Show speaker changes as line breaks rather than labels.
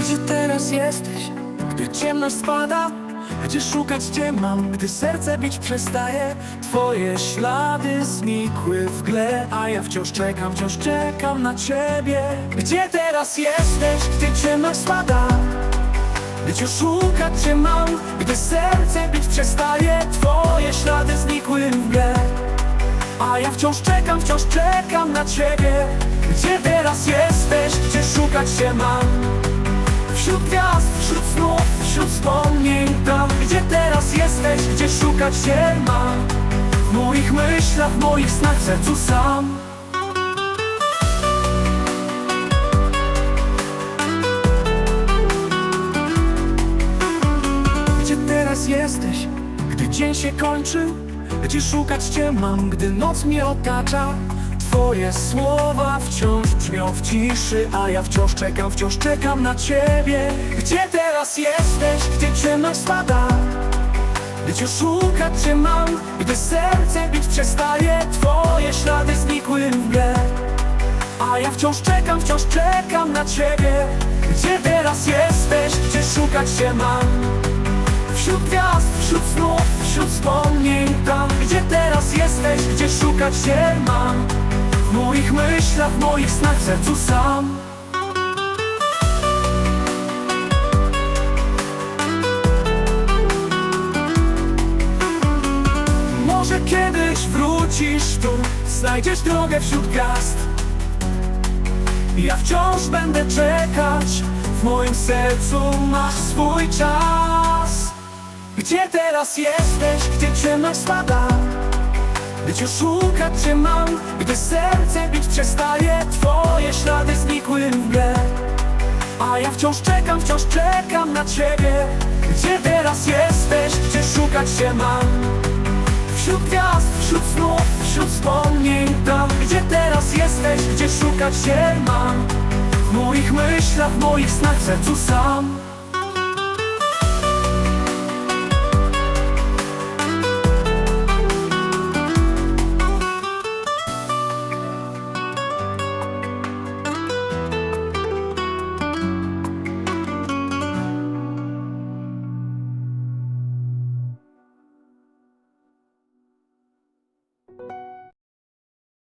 Gdzie teraz jesteś, gdy ciemność spada? Gdzie szukać cię mam, gdy serce bić przestaje? Twoje ślady znikły w gle, a ja wciąż czekam, wciąż czekam na ciebie. Gdzie teraz jesteś, gdy ciemność spada? Gdzie szukać cię mam, gdy serce bić przestaje? Twoje ślady znikły w mgle A ja wciąż czekam, wciąż czekam na ciebie Gdzie teraz jesteś, gdzie szukać cię mam? Wśród gwiazd, wśród snów, wśród wspomnień tam Gdzie teraz jesteś, gdzie szukać cię mam? W moich myślach, w moich snach, w sercu sam Gdzie teraz jesteś, gdy dzień się kończy? Gdzie szukać cię mam, gdy noc mnie otacza? Twoje słowa wciąż brzmią w ciszy, a ja wciąż czekam, wciąż czekam na ciebie. Gdzie teraz jesteś, gdzie ciemność spada? Gdzie szukać cię mam, gdy serce bić przestaje? Twoje ślady znikły w mgle. A ja wciąż czekam, wciąż czekam na ciebie Gdzie teraz jesteś, gdzie szukać się mam Wśród gwiazd, wśród snów, wśród wspomnień Tam, gdzie teraz jesteś, gdzie szukać się mam W moich myślach, w moich snach, w sercu sam. Może kiedyś wrócisz tu Znajdziesz drogę wśród gwiazd. Ja wciąż będę czekać W moim sercu masz swój czas. Gdzie teraz jesteś, gdzie ciemność spada? Gdzie szukać cię mam, gdy serce bić przestaje Twoje ślady znikły w mgle. A ja wciąż czekam, wciąż czekam na ciebie. Gdzie teraz jesteś, gdzie szukać cię mam? Wśród gwiazd, wśród snów, wśród wspomnień Tam, gdzie teraz jesteś, gdzie szukać się mam? W moich myślach, w moich snach, sercu sam